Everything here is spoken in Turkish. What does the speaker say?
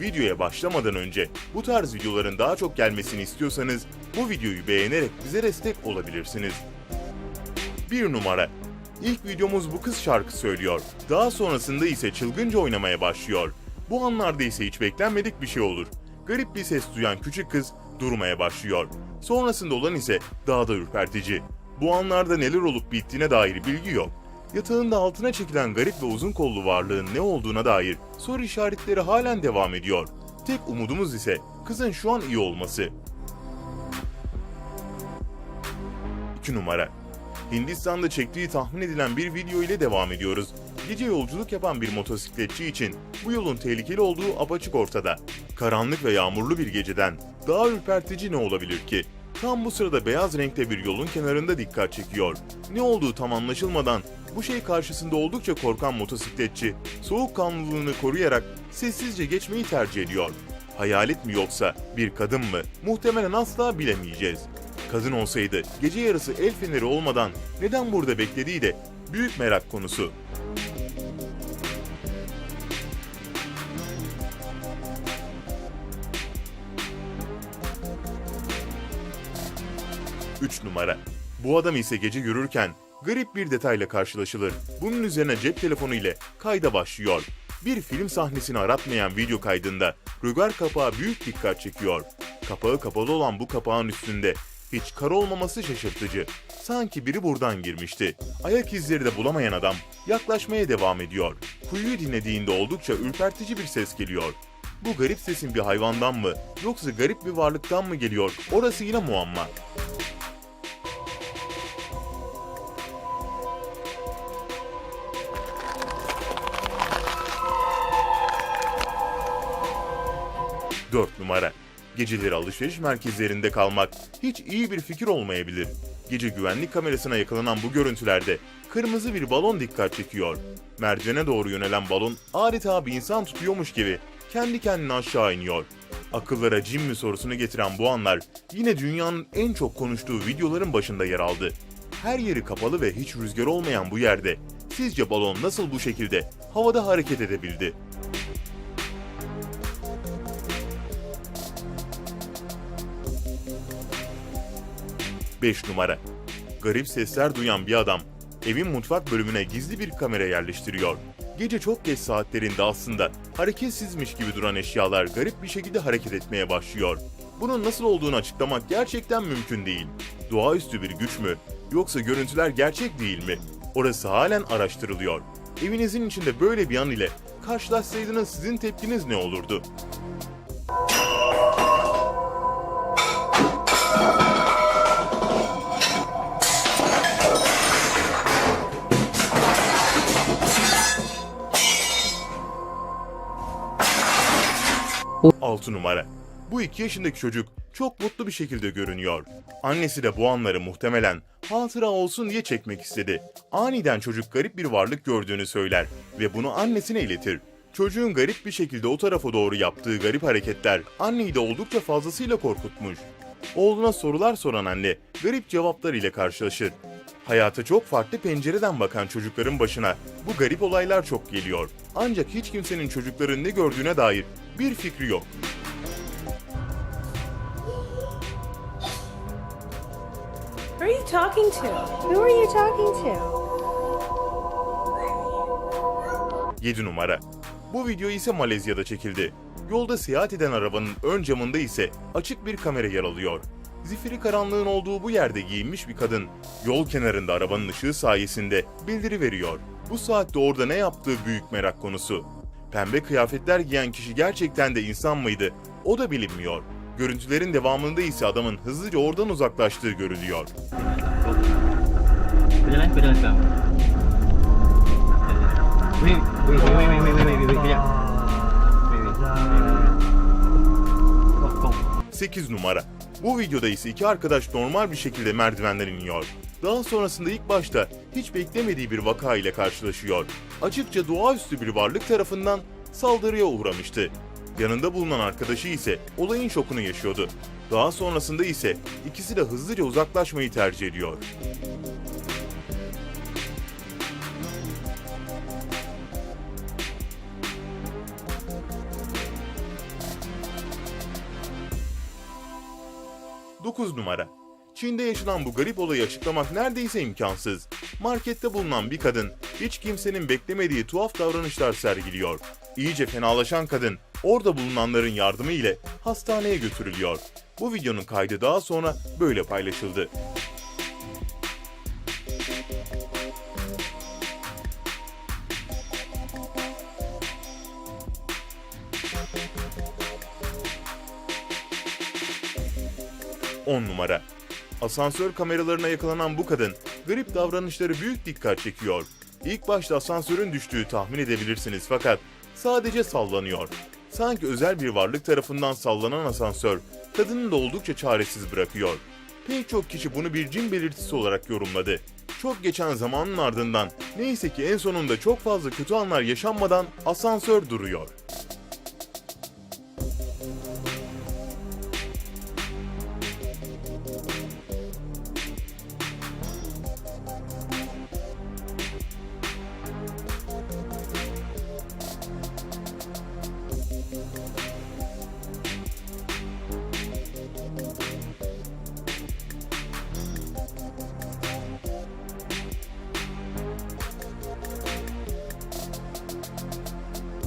Videoya başlamadan önce bu tarz videoların daha çok gelmesini istiyorsanız bu videoyu beğenerek bize destek olabilirsiniz. 1 numara. İlk videomuz bu kız şarkı söylüyor. Daha sonrasında ise çılgınca oynamaya başlıyor. Bu anlarda ise hiç beklenmedik bir şey olur. Garip bir ses duyan küçük kız durmaya başlıyor. Sonrasında olan ise daha da ürpertici. Bu anlarda neler olup bittiğine dair bilgi yok. Yatağında altına çekilen garip ve uzun kollu varlığın ne olduğuna dair soru işaretleri halen devam ediyor. Tek umudumuz ise kızın şu an iyi olması. 2 numara. Hindistan'da çektiği tahmin edilen bir video ile devam ediyoruz. Gece yolculuk yapan bir motosikletçi için bu yolun tehlikeli olduğu apaçık ortada. Karanlık ve yağmurlu bir geceden daha ürpertici ne olabilir ki? Tam bu sırada beyaz renkte bir yolun kenarında dikkat çekiyor. Ne olduğu tam anlaşılmadan bu şey karşısında oldukça korkan motosikletçi soğukkanlılığını koruyarak sessizce geçmeyi tercih ediyor. Hayalet mi yoksa bir kadın mı? Muhtemelen asla bilemeyeceğiz. Kadın olsaydı gece yarısı el feneri olmadan neden burada beklediği de büyük merak konusu. Üç numara. Bu adam ise gece yürürken garip bir detayla karşılaşılır. Bunun üzerine cep telefonu ile kayda başlıyor. Bir film sahnesini aratmayan video kaydında rögar kapağı büyük dikkat çekiyor. Kapağı kapalı olan bu kapağın üstünde hiç kar olmaması şaşırtıcı. Sanki biri buradan girmişti. Ayak izleri de bulamayan adam yaklaşmaya devam ediyor. Kuyuyu dinlediğinde oldukça ürpertici bir ses geliyor. Bu garip sesin bir hayvandan mı yoksa garip bir varlıktan mı geliyor orası yine muamma. Dört numara. Geceleri alışveriş merkezlerinde kalmak hiç iyi bir fikir olmayabilir. Gece güvenlik kamerasına yakalanan bu görüntülerde kırmızı bir balon dikkat çekiyor. Merdivene doğru yönelen balon adeta bir insan tutuyormuş gibi kendi kendine aşağı iniyor. Akıllara cin mi sorusunu getiren bu anlar yine dünyanın en çok konuştuğu videoların başında yer aldı. Her yeri kapalı ve hiç rüzgar olmayan bu yerde sizce balon nasıl bu şekilde havada hareket edebildi? Beş numara. Garip sesler duyan bir adam evin mutfak bölümüne gizli bir kamera yerleştiriyor. Gece çok geç saatlerinde aslında hareketsizmiş gibi duran eşyalar garip bir şekilde hareket etmeye başlıyor. Bunun nasıl olduğunu açıklamak gerçekten mümkün değil. Doğaüstü bir güç mü yoksa görüntüler gerçek değil mi? Orası halen araştırılıyor. Evinizin içinde böyle bir an ile karşılaşsaydınız sizin tepkiniz ne olurdu? Altı numara. Bu iki yaşındaki çocuk çok mutlu bir şekilde görünüyor. Annesi de bu anları muhtemelen hatıra olsun diye çekmek istedi. Aniden çocuk garip bir varlık gördüğünü söyler ve bunu annesine iletir. Çocuğun garip bir şekilde o tarafa doğru yaptığı garip hareketler anneyi de oldukça fazlasıyla korkutmuş. Oğluna sorular soran anne garip cevaplar ile karşılaşır. Hayata çok farklı pencereden bakan çocukların başına bu garip olaylar çok geliyor. Ancak hiç kimsenin çocukların ne gördüğüne dair bir fikri yok. Who are you talking to? Who are you talking to? 7 numara. Bu video ise Malezya'da çekildi. Yolda seyahat eden arabanın ön camında ise açık bir kamera yer alıyor. Zifiri karanlığın olduğu bu yerde giyinmiş bir kadın yol kenarında arabanın ışığı sayesinde bildiri veriyor. Bu saatte orada ne yaptığı büyük merak konusu. Pembe kıyafetler giyen kişi gerçekten de insan mıydı? O da bilinmiyor. Görüntülerin devamında ise adamın hızlıca oradan uzaklaştığı görülüyor. Sekiz numara. Bu videoda ise iki arkadaş normal bir şekilde merdivenden iniyor daha sonrasında ilk başta hiç beklemediği bir vaka ile karşılaşıyor. Açıkça doğaüstü bir varlık tarafından saldırıya uğramıştı. Yanında bulunan arkadaşı ise olayın şokunu yaşıyordu. Daha sonrasında ise ikisi de hızlıca uzaklaşmayı tercih ediyor. Dokuz numara Çin'de yaşanan bu garip olayı açıklamak neredeyse imkansız. Markette bulunan bir kadın hiç kimsenin beklemediği tuhaf davranışlar sergiliyor. İyice fenalaşan kadın orada bulunanların yardımı ile hastaneye götürülüyor. Bu videonun kaydı daha sonra böyle paylaşıldı. On numara. Asansör kameralarına yakalanan bu kadın garip davranışları büyük dikkat çekiyor. İlk başta asansörün düştüğü tahmin edebilirsiniz fakat sadece sallanıyor. Sanki özel bir varlık tarafından sallanan asansör kadını da oldukça çaresiz bırakıyor. Pek çok kişi bunu bir cin belirtisi olarak yorumladı. Çok geçen zamanın ardından neyse ki en sonunda çok fazla kötü anlar yaşanmadan asansör duruyor.